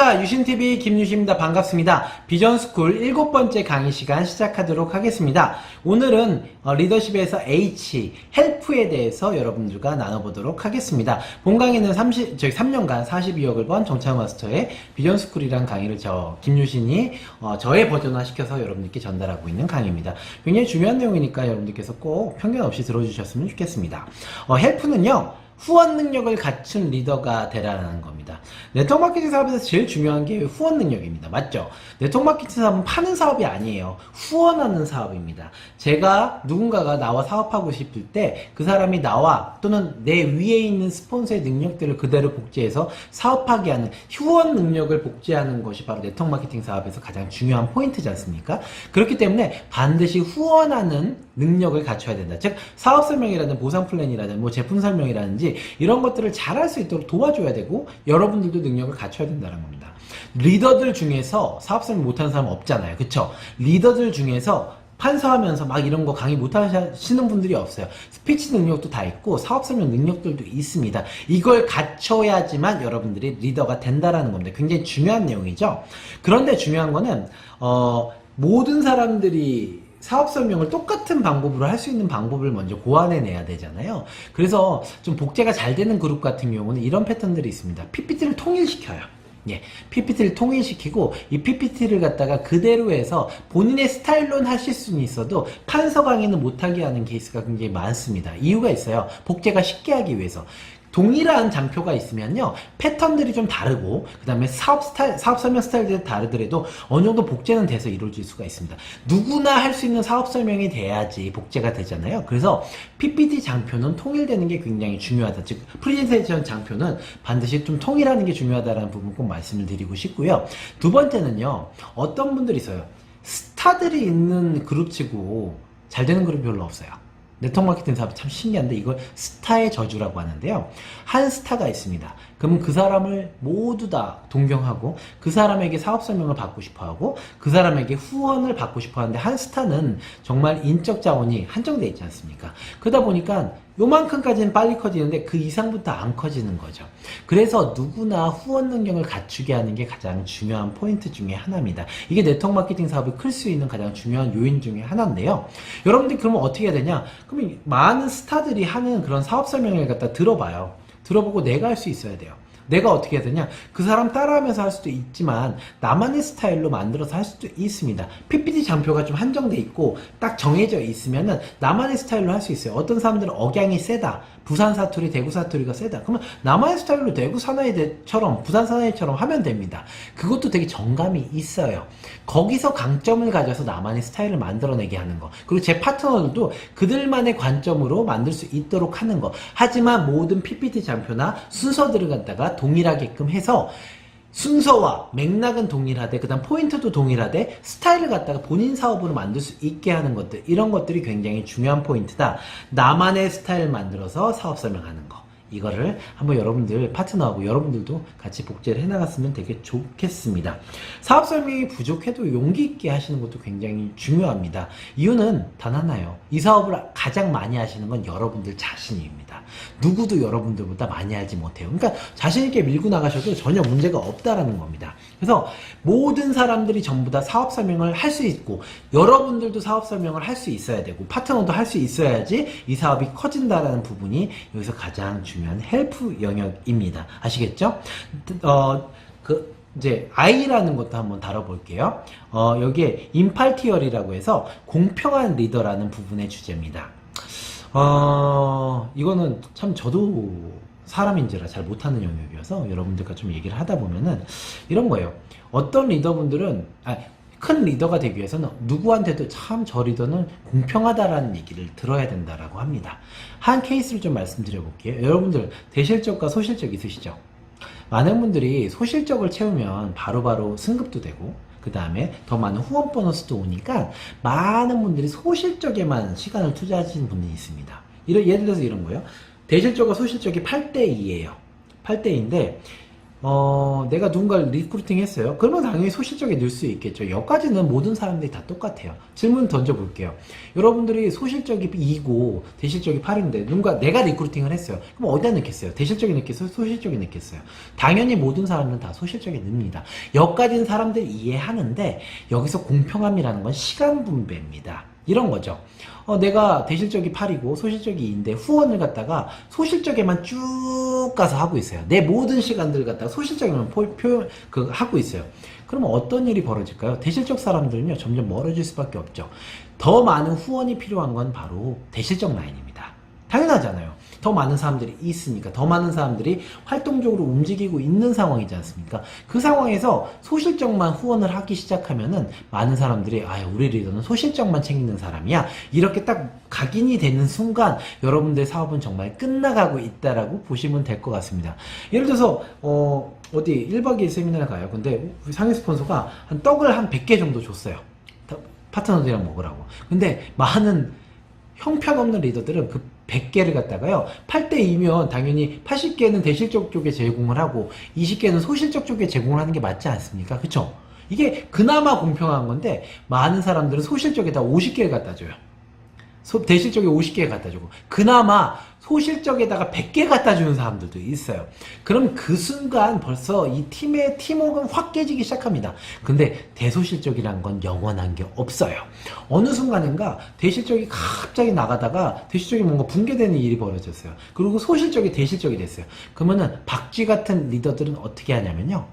안녕하십니까. 유신TV 김유신입니다. 반갑습니다. 비전스쿨 일곱 번째 강의 시간 시작하도록 하겠습니다. 오늘은 어, 리더십에서 H 헬프에 대해서 여러분들과 나눠보도록 하겠습니다. 본 강의는 30, 저희 3년간 42억을 번 정창 마스터의 비전스쿨이란 강의를 저 김유신이 어, 저의 버전화 시켜서 여러분들께 전달하고 있는 강의입니다. 굉장히 중요한 내용이니까 여러분들께서 꼭 편견 없이 들어주셨으면 좋겠습니다. 어, 헬프는요 후원 능력을 갖춘 리더가 되라는 겁니다. 네트워크 마케팅 사업에서 제일 중요한 게 후원 능력입니다. 맞죠? 네트워크 마케팅 사업은 파는 사업이 아니에요. 후원하는 사업입니다. 제가 누군가가 나와 사업하고 싶을 때 그 사람이 나와 또는 내 위에 있는 스폰서의 능력들을 그대로 복제해서 사업하게 하는 후원 능력을 복제하는 것이 바로 네트워크 마케팅 사업에서 가장 중요한 포인트지 않습니까? 그렇기 때문에 반드시 후원하는 능력을 갖춰야 된다. 즉 사업 설명이라든 보상 플랜이라든 뭐 제품 설명이라든지 이런 것들을 잘할 수 있도록 도와줘야 되고 여러분들도 능력을 갖춰야 된다는 겁니다. 리더들 중에서 사업 설명 못하는 사람 없잖아요. 그쵸? 리더들 중에서 판서하면서 막 이런 거 강의 못 하시는 분들이 없어요. 스피치 능력도 다 있고 사업 설명 능력들도 있습니다. 이걸 갖춰야지만 여러분들이 리더가 된다라는 겁니다. 굉장히 중요한 내용이죠. 그런데 중요한 거는 어 모든 사람들이 사업 설명을 똑같은 방법으로 할 수 있는 방법을 먼저 고안해 내야 되잖아요. 그래서 좀 복제가 잘 되는 그룹 같은 경우는 이런 패턴들이 있습니다. PPT를 통일시켜요. 예, PPT를 통일시키고 이 PPT를 갖다가 그대로 해서 본인의 스타일로는 하실 수는 있어도 판서 강의는 못하게 하는 케이스가 굉장히 많습니다. 이유가 있어요. 복제가 쉽게 하기 위해서. 동일한 장표가 있으면요 패턴들이 좀 다르고 그 다음에 사업 스타일 사업 설명 스타일들이 다르더라도 어느 정도 복제는 돼서 이루어질 수가 있습니다. 누구나 할 수 있는 사업 설명이 돼야지 복제가 되잖아요. 그래서 PPT 장표는 통일되는 게 굉장히 중요하다. 즉 프레젠테이션 장표는 반드시 좀 통일하는 게 중요하다라는 부분 꼭 말씀을 드리고 싶고요. 두 번째는요 어떤 분들이 있어요? 스타들이 있는 그룹치고 잘 되는 그룹이 별로 없어요 네트워크 마케팅 사업이 참 신기한데 이걸 스타의 저주라고 하는데요. 한 스타가 있습니다. 그러면 그 사람을 모두 다 동경하고 그 사람에게 사업 설명을 받고 싶어 하고 그 사람에게 후원을 받고 싶어 하는데 한 스타는 정말 인적 자원이 한정돼 있지 않습니까? 그러다 보니까 요만큼까지는 빨리 커지는데 그 이상부터 안 커지는 거죠. 그래서 누구나 후원 능력을 갖추게 하는 게 가장 중요한 포인트 중에 하나입니다. 이게 네트워크 마케팅 사업이 클 수 있는 가장 중요한 요인 중에 하나인데요. 여러분들이 그러면 어떻게 해야 되냐? 그러면 많은 스타들이 하는 그런 사업 설명을 갖다 들어봐요. 들어보고 내가 할 수 있어야 돼요. 내가 어떻게 해야 되냐? 그 사람 따라하면서 할 수도 있지만 나만의 스타일로 만들어서 할 수도 있습니다. PPT 장표가 좀 한정돼 있고 딱 정해져 있으면은 나만의 스타일로 할 수 있어요. 어떤 사람들은 억양이 세다. 부산 사투리, 대구 사투리가 세다. 그러면 나만의 스타일로 대구 사나이처럼 부산 사나이처럼 하면 됩니다. 그것도 되게 정감이 있어요. 거기서 강점을 가져서 나만의 스타일을 만들어내게 하는 거. 그리고 제 파트너들도 그들만의 관점으로 만들 수 있도록 하는 거. 하지만 모든 PPT 장표나 순서들을 갖다가 동일하게끔 해서 순서와 맥락은 동일하되 그다음 포인트도 동일하되 스타일을 갖다가 본인 사업으로 만들 수 있게 하는 것들 이런 것들이 굉장히 중요한 포인트다. 나만의 스타일 만들어서 사업 설명하는 거. 이거를 한번 여러분들 파트너하고 여러분들도 같이 복제를 해나갔으면 되게 좋겠습니다. 사업 설명이 부족해도 용기 있게 하시는 것도 굉장히 중요합니다. 이유는 단 하나예요. 이 사업을 가장 많이 하시는 건 여러분들 자신입 누구도 여러분들보다 많이 알지 못해요. 그러니까 자신있게 밀고 나가셔도 전혀 문제가 없다라는 겁니다. 그래서 모든 사람들이 전부 다 사업 설명을 할 수 있고 여러분들도 사업 설명을 할 수 있어야 되고 파트너도 할 수 있어야지 이 사업이 커진다라는 부분이 여기서 가장 중요한 헬프 영역입니다. 아시겠죠? 어, 그 이제 I라는 것도 한번 다뤄볼게요. 어, 여기에 임팔티얼이라고 해서 공평한 리더라는 부분의 주제입니다. 어, 이거는 참 저도 사람인지라 잘 못하는 영역이어서 여러분들과 좀 얘기를 하다 보면은 이런 거예요. 어떤 리더분들은, 아, 큰 리더가 되기 위해서는 누구한테도 참 저 리더는 공평하다라는 얘기를 들어야 된다라고 합니다. 한 케이스를 좀 말씀드려 볼게요. 여러분들 대실적과 소실적 있으시죠? 많은 분들이 소실적을 채우면 바로바로 승급도 되고 그 다음에 더 많은 후원 보너스도 오니까 많은 분들이 소실적에만 시간을 투자하시는 분들이 있습니다. 이런, 예를 들어서 이런 거예요. 대실적과 소실적이 8대2예요. 8대2인데 어, 내가 누군가를 리크루팅 했어요. 그러면 당연히 소실적에 늘수 있겠죠. 여기까지는 모든 사람들이 다 똑같아요. 질문 던져볼게요. 여러분들이 소실적이 2고 대실적이 8인데 누군가 내가 리크루팅을 했어요. 그럼 어디다 넣겠어요? 대실적이 넣겠어요? 소실적이 넣겠어요? 당연히 모든 사람은 다 소실적에 넣습니다. 여기까지는 사람들이 이해하는데 여기서 공평함이라는 건 시간 분배입니다. 이런 거죠. 어, 내가 대실적이 8이고 소실적이 2인데 후원을 갖다가 소실적에만 쭉 가서 하고 있어요. 내 모든 시간들을 갖다가 소실적에만 포, 표, 그, 하고 있어요. 그러면 어떤 일이 벌어질까요? 대실적 사람들은요, 점점 멀어질 수밖에 없죠. 더 많은 후원이 필요한 건 바로 대실적 라인입니다. 당연하잖아요. 더 많은 사람들이 있으니까 더 많은 사람들이 활동적으로 움직이고 있는 상황이지 않습니까? 그 상황에서 소실적만 후원을 하기 시작하면은 많은 사람들이 아 우리 리더는 소실적만 챙기는 사람이야 이렇게 딱 각인이 되는 순간 여러분들 사업은 정말 끝나가고 있다라고 보시면 될 것 같습니다. 예를 들어서 어 어디 1박 2일 세미나를 가요. 근데 상위 스폰서가 한 떡을 한 100개 정도 줬어요. 다- 파트너들이랑 먹으라고. 근데 많은 형편없는 리더들은 그 100개를 갖다가요, 8대 2면 당연히 80개는 대실적 쪽에 제공을 하고 20개는 소실적 쪽에 제공을 하는 게 맞지 않습니까? 그쵸? 이게 그나마 공평한 건데, 많은 사람들은 소실적에다 50개를 갖다 줘요. 소- 대실적에 50개 갖다 주고 그나마 소실적에다가 100개 갖다 주는 사람들도 있어요. 그럼 그 순간 벌써 이 팀의 팀워크는 확 깨지기 시작합니다. 근데 대소실적이란 건 영원한 게 없어요. 어느 순간인가 대실적이 갑자기 나가다가 대실적이 뭔가 붕괴되는 일이 벌어졌어요. 그리고 소실적이 대실적이 됐어요. 그러면은 박쥐 같은 리더들은 어떻게 하냐면요.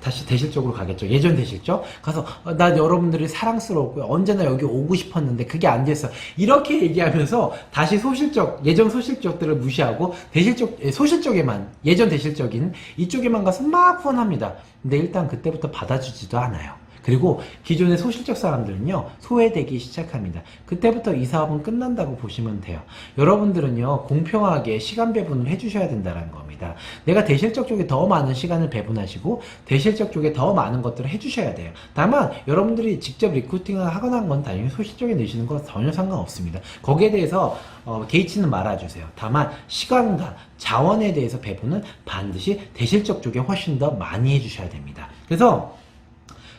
다시 대실적으로 가겠죠. 예전 대실적. 가서 어, 나 여러분들이 사랑스러웠고요. 언제나 여기 오고 싶었는데 그게 안 됐어. 이렇게 얘기하면서 다시 소실적, 예전 소실적들을 무시하고 대실적, 예, 소실적에만, 예전 대실적인 이쪽에만 가서 막 후원합니다. 근데 일단 그때부터 받아주지도 않아요. 그리고 기존의 소실적 사람들은요, 소외되기 시작합니다. 그때부터 이 사업은 끝난다고 보시면 돼요. 여러분들은요, 공평하게 시간 배분을 해주셔야 된다는 겁니다. 내가 대실적 쪽에 더 많은 시간을 배분하시고, 대실적 쪽에 더 많은 것들을 해주셔야 돼요. 다만, 여러분들이 직접 리크루팅을 하거나 한 건 당연히 소실적에 넣으시는 거 전혀 상관없습니다. 거기에 대해서, 어, 개의치는 말아주세요. 다만, 시간과 자원에 대해서 배분은 반드시 대실적 쪽에 훨씬 더 많이 해주셔야 됩니다. 그래서,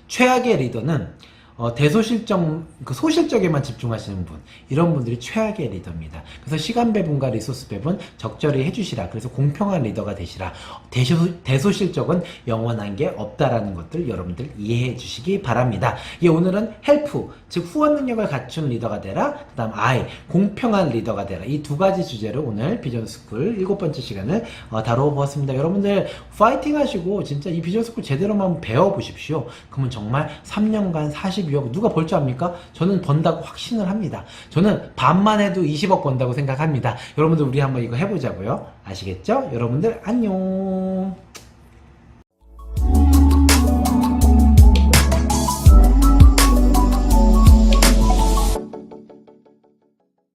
최악의 리더는 어, 대소실적, 그 소실적에만 집중하시는 분, 이런 분들이 최악의 리더입니다. 그래서 시간 배분과 리소스 배분 적절히 해주시라. 그래서 공평한 리더가 되시라. 대소, 대소실적은 영원한 게 없다라는 것들 여러분들 이해해 주시기 바랍니다. 예, 오늘은 헬프, 즉 후원 능력을 갖춘 리더가 되라. 그 다음 I, 공평한 리더가 되라. 이 두 가지 주제로 오늘 비전스쿨 일곱 번째 시간을 어, 다뤄보았습니다. 여러분들 파이팅 하시고 진짜 이 비전스쿨 제대로만 배워보십시오. 그러면 정말 3년간 42억 누가 벌 줄 압니까? 저는 번다고 확신을 합니다. 저는 반만 해도 20억 번다고 생각합니다. 여러분들 우리 한번 이거 해보자고요. 아시겠죠? 여러분들 안녕.